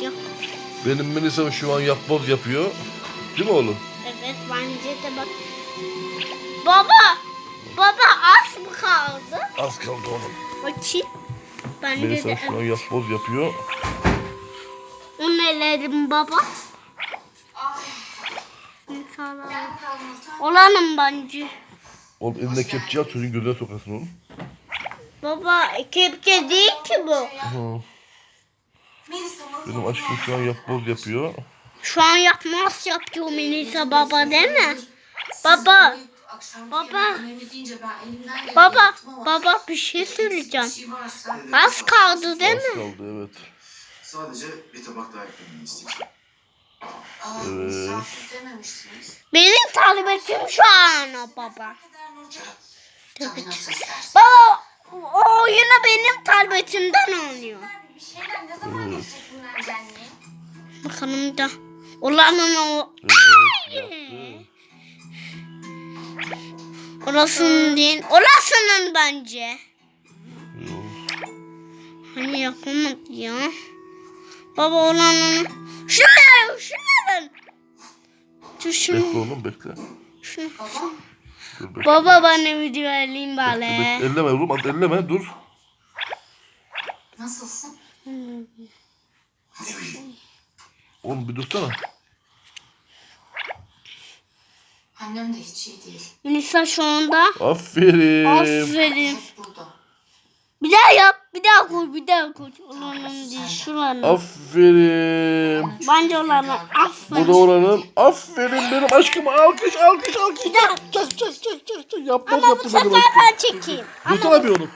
istiyor. Benim Melisa'm şu an yapboz yapıyor. Değil mi oğlum? Evet bence de bak. Baba! Baba az mı kaldı? Az kaldı oğlum. Bakayım. Bence Melisa de. şu an yapboz yapıyor. O nelerim baba? İnşallah. Olanım bence. Oğlum eline kepçe at çocuğun gözüne sokasın oğlum. Baba kepçe değil ki bu. Hı. Benim aşkım şu an yapboz yapıyor. Şu an yapmaz yapıyor Melisa baba değil mi? Baba. Baba. Baba. Baba bir şey söyleyeceğim. Az kaldı değil Az mi? kaldı evet. Sadece bir tabak daha eklemeni isteyeceğim. Evet. Benim talibetim şu an o baba. Tabii. Baba o oyunu benim talibetimden oynuyor. Bir Bakalım da. Olanın o. Evet. Orasının değil. Orasının bence. Yok. Hani yapamadı ya. Baba olanın. Şunları şunların. Dur Bekle şunu. oğlum bekle. şunu. Dur bekle. Baba bana video alayım Bekle, bari. Elleme oğlum hadi elleme dur. Nasılsın? Oğlum bir dursana. Annem de hiç iyi değil. Melisa şu anda. Aferin. Aferin. Hep burada. Bir daha yap. Bir daha koy. Bir daha koy. Olanın değil. Şuranın. Aferin. Bence olanın. Bu Aferin. da oranın. Aferin benim aşkım. Alkış alkış alkış. Çak çak çak çak çak. Yapboz Ama bu sefer ben çekeyim. Dursana bir oğlum.